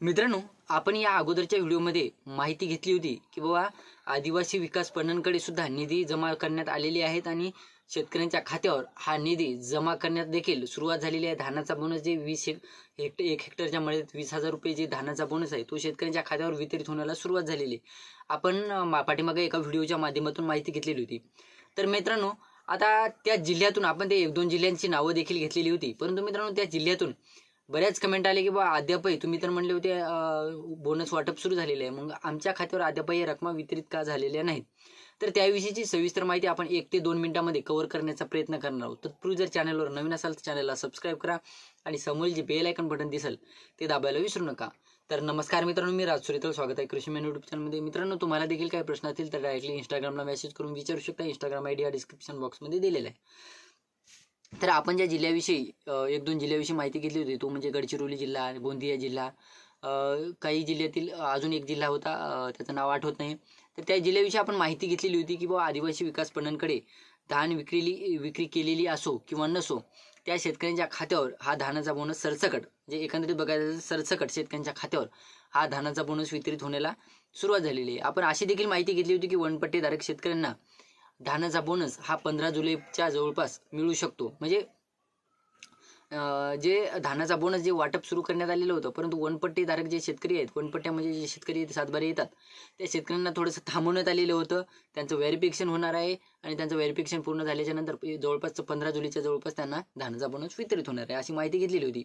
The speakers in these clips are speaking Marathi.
मित्रांनो आपण या अगोदरच्या व्हिडिओमध्ये माहिती घेतली होती की बाबा आदिवासी विकास पणनकडे सुद्धा निधी जमा करण्यात आलेली आहेत आणि शेतकऱ्यांच्या खात्यावर हा निधी जमा करण्यात देखील सुरुवात झालेली आहे. धानाचा बोनस जे वीस हेक्ट एक हेक्टरच्या मळ्यात वीस हजार रुपये जे धानाचा बोनस आहे तो शेतकऱ्यांच्या खात्यावर वितरित होण्याला सुरुवात झालेली आहे. आपण पाठीमागे एका व्हिडिओच्या माध्यमातून माहिती घेतलेली होती. तर मित्रांनो आता त्या जिल्ह्यातून आपण ते एक दोन जिल्ह्यांची नावं देखील घेतलेली होती. परंतु मित्रांनो त्या जिल्ह्यातून बऱ्याच कमेंट आले की बा अद्यापही तुम्ही तर म्हणले होते बोनस वाटप सुरू झालेले आहे. मग आमच्या खात्यावर अद्यापही रकमा वितरित का झालेल्या नाहीत? तर त्याविषयीची सविस्तर माहिती आपण एक ते दोन मिनिटांमध्ये कव्हर करण्याचा प्रयत्न करणार आहोत. तत्पूर्वी जर चॅनलवर नवीन असाल तर चॅनलला सबस्क्राईब करा आणि समोरील जे बेल आयकन बटन दिसेल ते दाबायला विसरू नका. तर नमस्कार मित्रांनो मी राजसुरेतल स्वागत आहे कृषी मॅन युट्यूब चॅनलमध्ये मित्रांनो तुम्हाला देखील काही प्रश्न असतील तर डायरेक्टली इंस्टाग्रामला मेसेज करून विचारू शकता. इंस्टाग्राम आयडी हा डिस्क्रिप्शन बॉक्समध्ये दिलेला आहे. तर आपण ज्या जिल्ह्याविषयी एक दोन जिल्ह्याविषयी माहिती घेतली होती तो म्हणजे गडचिरोली जिल्हा गोंदिया जिल्हा. काही जिल्ह्यातील अजून एक जिल्हा होता त्याचं नाव आठवत नाही. तर त्या जिल्ह्याविषयी आपण माहिती घेतलेली होती की बाबा आदिवासी विकास पणनकडे धान विक्रीली विक्री केलेली असो किंवा नसो त्या शेतकऱ्यांच्या खात्यावर हा धानाचा बोनस सरसकट म्हणजे एकंदरीत बघायचं सरसकट शेतकऱ्यांच्या खात्यावर हा धानाचा बोनस वितरित होण्याला सुरुवात झालेली आहे. आपण अशी देखील माहिती घेतली होती की वनपट्टीधारक शेतकऱ्यांना धानाचा बोनस हा पंधरा जुलैच्या जवळपास मिळू शकतो. म्हणजे जे धानाचा बोनस जे वाटप सुरू करण्यात आलेलं होतं परंतु वनपट्टीधारक जे शेतकरी आहेत वनपट्ट्यामध्ये जे शेतकरी आहेत सातबारे येतात त्या शेतकऱ्यांना थोडंसं थांबवण्यात आलेलं होतं. त्यांचं व्हेरिफिकेशन होणार आहे आणि त्यांचं व्हेरिफिकेशन पूर्ण झाल्याच्यानंतर जवळपास पंधरा जुलैच्या जवळपास त्यांना धानाचा बोनस वितरित होणार आहे अशी माहिती घेतलेली होती.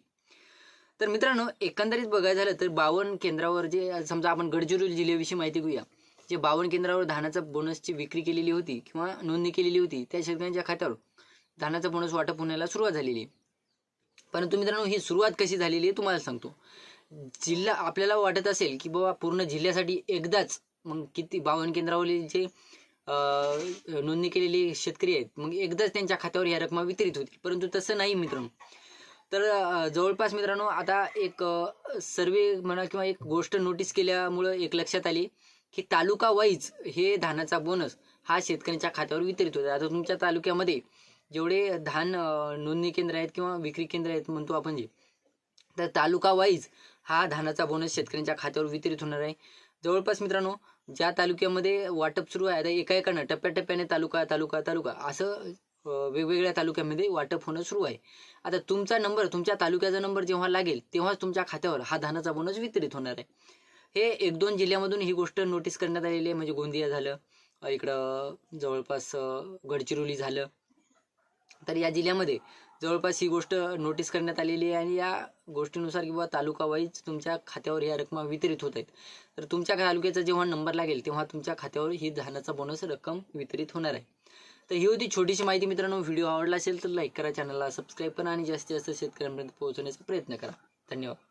तर मित्रांनो एकंदरीत बघायचं झालं तर बावन्न केंद्रावर जे समजा आपण गडचिरोली जिल्ह्याविषयी माहिती घेऊया. जे बावन्न केंद्रावर धानाचा बोनसची विक्री केलेली होती किंवा नोंदणी केलेली होती त्या शेतकऱ्यांच्या खात्यावर धानाचा बोनस वाटप होण्याला सुरुवात झालेली आहे. परंतु मित्रांनो ही सुरुवात कशी झालेली आहे तुम्हाला सांगतो. जिल्हा आपल्याला वाटत असेल की बाबा पूर्ण जिल्ह्यासाठी एकदाच मग किती बावन्न केंद्रावरील जे नोंदणी केलेली शेतकरी आहेत मग एकदाच त्यांच्या खात्यावर या रकमा वितरित होतील. परंतु तसं नाही मित्रांनो. तर जवळपास मित्रांनो आता एक सर्वे म्हणा किंवा एक गोष्ट नोटीस केल्यामुळं एक लक्षात आली. की तालुका वाईज हे धानाचा बोनस हा शेतकऱ्यांच्या खात्यावर वितरित होतो. आता तुमच्या तालुक्यामध्ये जेवढे धान नोंदणी केंद्र आहेत किंवा विक्री केंद्र आहेत म्हणतो आपण जे तर तालुका वाईज हा धानाचा बोनस शेतकऱ्यांच्या खात्यावर वितरित होणार आहे. जवळपास मित्रांनो ज्या तालुक्यामध्ये वाटप सुरू आहे आता एका एकानं टप्प्याटप्प्याने तालुका तालुका तालुका असं वेगवेगळ्या तालुक्यामध्ये वाटप होणं सुरू आहे. आता तुमचा नंबर तुमच्या तालुक्याचा नंबर जेव्हा लागेल तेव्हाच तुमच्या खात्यावर हा धानाचा बोनस वितरित होणार आहे. हे एक दोन जिल्ह्यामधून ही गोष्ट नोटीस करण्यात आलेली आहे. म्हणजे गोंदिया झालं इकडं जवळपास गडचिरोली झालं. तर या जिल्ह्यामध्ये जवळपास ही गोष्ट नोटीस करण्यात आलेली आहे आणि या गोष्टीनुसार किंवा तालुका वाईज तुमच्या खात्यावर या रक्कम वितरित होत आहेत. तर तुमच्या तालुक्याचा जेव्हा नंबर लागेल तेव्हा तुमच्या खात्यावर ही धानाचा बोनस रक्कम वितरित होणार आहे. तर ही होती छोटीशी माहिती मित्रांनो. व्हिडिओ आवडला असेल तर लाईक करा चॅनलला सबस्क्राईब करा आणि जास्तीत जास्त शेतकऱ्यांपर्यंत पोहोचवण्याचा प्रयत्न करा. धन्यवाद.